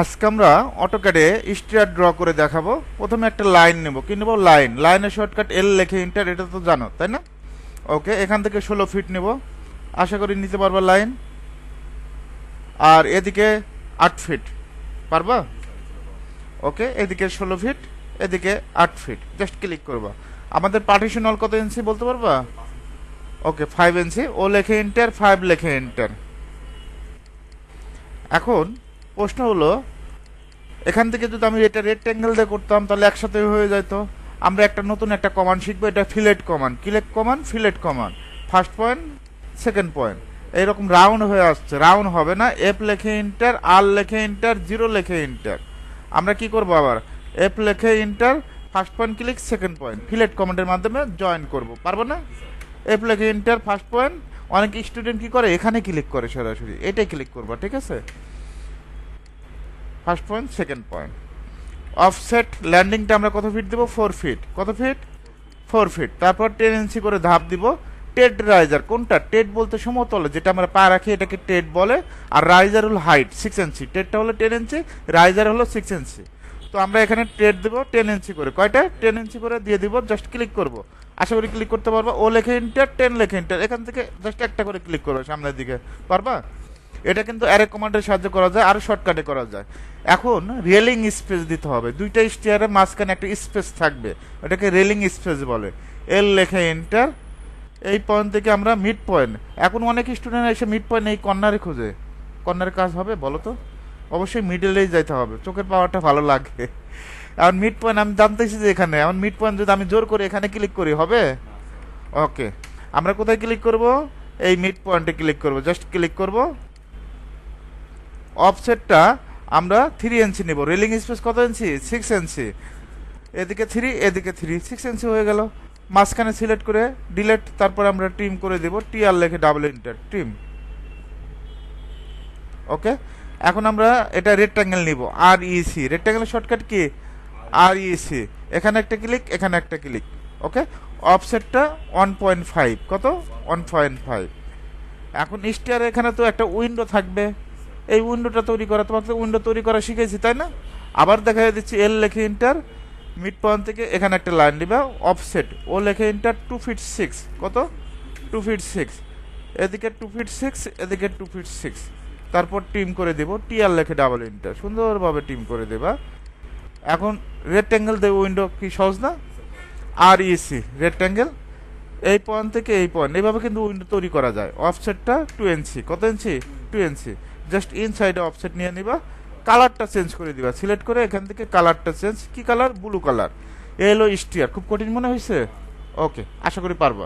আজকে আমরা অটোক্যাডে stair draw করে দেখাবো। প্রথমে একটা লাইন নেব। কি নেব? লাইন লাইনের শর্টকাট এল লেখে ইন্টার এটা তো জানো, তাই না? ওকে এখান থেকে ষোলো ফিট নেব। আশা করি নিতে পারবা লাইন আর এদিকে আট ফিট পারবা? ওকে এদিকে ষোলো ফিট এদিকে আট ফিট জাস্ট ক্লিক করবা। আমাদের পার্টিশন হল কত ইঞ্চি বলতে পারবা? ওকে ফাইভ ইঞ্চি ও লেখে ইন্টার ফাইভ লেখে ইন্টার এখন প্রশ্ন হলো, এখান থেকে যদি আমি এটা রেক্ট্যাঙ্গেল দিয়ে করতাম, তাহলে একসাথে হয়ে যেত আমরা একটা নতুন একটা কমান্ড শিখব, এটা fillet command fillet command fillet command first point second point এইরকম রাউন্ড হয়ে আসছে। রাউন্ড হবে না এফ লেখে ইন্টার আর লেখে ইন্টার জিরো লেখে ইন্টার আমরা কি করব আবার? এফ লেখে enter first point click second point fillet কমান্ডের মাধ্যমে জয়েন করব। পারব না? এফ লেখে ইন্টার ফার্স্ট পয়েন্ট অনেক স্টুডেন্ট কি করে? এখানে ক্লিক করে সরাসরি। এটাই ক্লিক করবা, ঠিক আছে? First point, second point. Offset ল্যান্ডিংটা আমরা কত ফিট দেবো? Four feet. কত ফিট? Four feet. তারপর টেন ইঞ্চি করে ধাপ দিব। টেড রাইজার, কোনটা? টেড বলতে সমতলে, যেটা আমরা পা রাখি এটাকে টেড বলে, আর রাইজার হল হাইট সিক্স ইঞ্চি টেডটা হলো টেন ইঞ্চি, রাইজার হলো সিক্স ইঞ্চি তো আমরা এখানে টেড দেবো, টেন ইঞ্চি করে। কয়টা? টেন ইঞ্চি করে দিয়ে দিব জাস্ট ক্লিক করব। আশা করি ক্লিক করতে পারব। ও লেখে ইন্টার টেন লেখে ইন্টার এখান থেকে জাস্ট একটা করে ক্লিক করব, সামনের দিকে। পারবা? এটা কিন্তু অ্যারে কমান্ডের সাহায্যে করা যায়, আর শর্টকাটে করা যায়। এখন রেলিং স্পেস দিতে হবে। দুইটা স্টিয়ারের মাঝখানে একটা স্পেস থাকবে। ওটাকে রেলিং স্পেস বলে। এল লেখে এন্টার এই পয়েন্ট থেকে আমরা মিড পয়েন্ট এখন অনেক স্টুডেন্ট এসে মিড পয়েন্ট এই কর্নারে খোঁজে। কর্নারে কাজ হবে, বলো তো? অবশ্যই মিডলেই যাইতে হবে। চোখের পাওয়ারটা ভালো লাগে। এখন মিড পয়েন্ট আমি জানতেছি যে এখানে। এখন মিড পয়েন্ট যদি আমি জোর করে এখানে ক্লিক করি, হবে? ওকে আমরা কোথায় ক্লিক করব? এই মিড পয়েন্টে ক্লিক করব। জাস্ট ক্লিক করব। অফসেটটা আমরা থ্রি ইঞ্চি নেব। রেলিং স্পেস কত ইঞ্চি সিক্স ইঞ্চি এদিকে থ্রি এদিকে থ্রি সিক্স ইঞ্চি হয়ে গেল। মাঝখানে সিলেক্ট করে ডিলেট তারপর আমরা টিম করে দেব। টি আর লেখে ডাবল ইন্টার টিম ওকে এখন আমরা এটা রেক্ট্যাঙ্গেল নিব। আর ইসি রেক্ট্যাঙ্গেলের শর্টকাট কি? আর ইসি এখানে একটা ক্লিক এখানে একটা ক্লিক ওকে অফসেটটা ওয়ান পয়েন্ট ফাইভ কত? ওয়ান পয়েন্ট ফাইভ এখন স্টিয়ার এখানে তো একটা উইন্ডো থাকবে। এই উইন্ডোটা তৈরি করা, তোমাকে উইন্ডো তৈরি করা শিখেছি, তাই না? আবার দেখা দিচ্ছি এল লেখে ইন্টার মিড পয়েন্ট থেকে এখানে একটা লাইন দিবা অফসেট ও লেখে ইন্টার টু ফিট সিক্স কত? টু ফিট সিক্স এদিকে টু ফিট সিক্স এদিকে টু ফিট সিক্স তারপর টিম করে দেবো টিআর লেখে ডাবল ইন্টার সুন্দরভাবে টিম করে দেবা। এখন রেক্ট্যাঙ্গেল দেব উইন্ডো কি সহজ না? আর ইসি রেক্ট্যাঙ্গেল এই পয়েন্ট থেকে এই পয়েন্ট এইভাবে কিন্তু উইন্ডো তৈরি করা যায় অফসেটটা টু ইঞ্চি কত ইঞ্চি টু ইঞ্চি জাস্ট ইনসাইডে অফসেট নিয়ে নিবা কালারটা চেঞ্জ করে দিবা। সিলেক্ট করে এখান থেকে কালারটা চেঞ্জ কি কালার ব্লু কালার এলো স্টিয়ার খুব কঠিন মনে হয়েছে ওকে আশা করি পারবা।